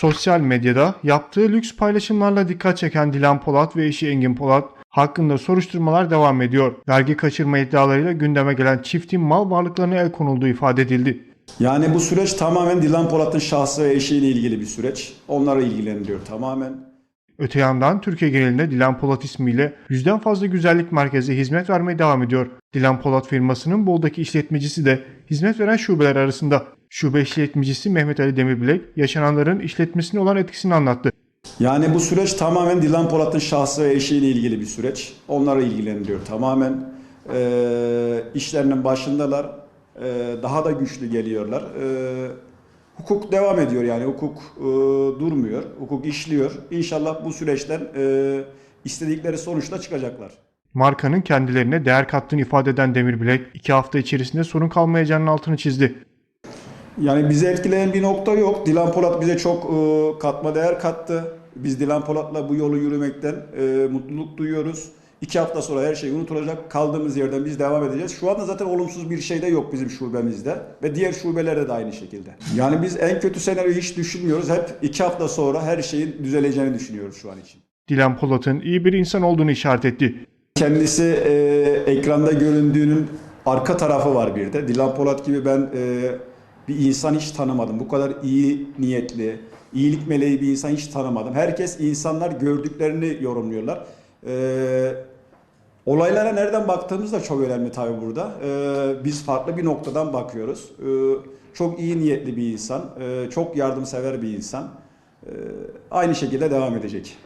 Sosyal medyada yaptığı lüks paylaşımlarla dikkat çeken Dilan Polat ve eşi Engin Polat hakkında soruşturmalar devam ediyor. Vergi kaçırma iddialarıyla gündeme gelen çiftin mal varlıklarına el konulduğu ifade edildi. Yani bu süreç tamamen Dilan Polat'ın şahsı ve eşiyle ilgili bir süreç. Onlara ilgilendiriyor tamamen. Öte yandan Türkiye genelinde Dilan Polat ismiyle yüzden fazla güzellik merkezi hizmet vermeye devam ediyor. Dilan Polat firmasının Bol'daki işletmecisi de hizmet veren şubeler arasında. Şube işletmecisi Mehmet Ali Demirbilek yaşananların işletmesine olan etkisini anlattı. Yani bu süreç tamamen Dilan Polat'ın şahsı ve eşiyle ilgili bir süreç. Onlara ilgilendiriyor tamamen. Ee, işlerinin başındalar. Ee, daha da güçlü geliyorlar. Ee, hukuk devam ediyor yani hukuk e, durmuyor. Hukuk işliyor. İnşallah bu süreçten e, istedikleri sonuçla çıkacaklar. Markanın kendilerine değer kattığını ifade eden Demirbilek, iki hafta içerisinde sorun kalmayacağının altını çizdi. Yani bizi etkileyen bir nokta yok. Dilan Polat bize çok e, katma değer kattı. Biz Dilan Polat'la bu yolu yürümekten e, mutluluk duyuyoruz. İki hafta sonra her şey unutulacak. Kaldığımız yerden biz devam edeceğiz. Şu anda zaten olumsuz bir şey de yok bizim şubemizde. Ve diğer şubelerde de aynı şekilde. Yani biz en kötü senaryoyu hiç düşünmüyoruz. Hep iki hafta sonra her şeyin düzeleceğini düşünüyoruz şu an için. Dilan Polat'ın iyi bir insan olduğunu işaret etti. Kendisi e, ekranda göründüğünün arka tarafı var bir de. Dilan Polat gibi ben e, bir insan hiç tanımadım. Bu kadar iyi niyetli, iyilik meleği bir insan hiç tanımadım. Herkes insanlar gördüklerini yorumluyorlar. E, olaylara nereden baktığımız da çok önemli tabii burada. E, biz farklı bir noktadan bakıyoruz. E, çok iyi niyetli bir insan, e, çok yardımsever bir insan. E, aynı şekilde devam edecek.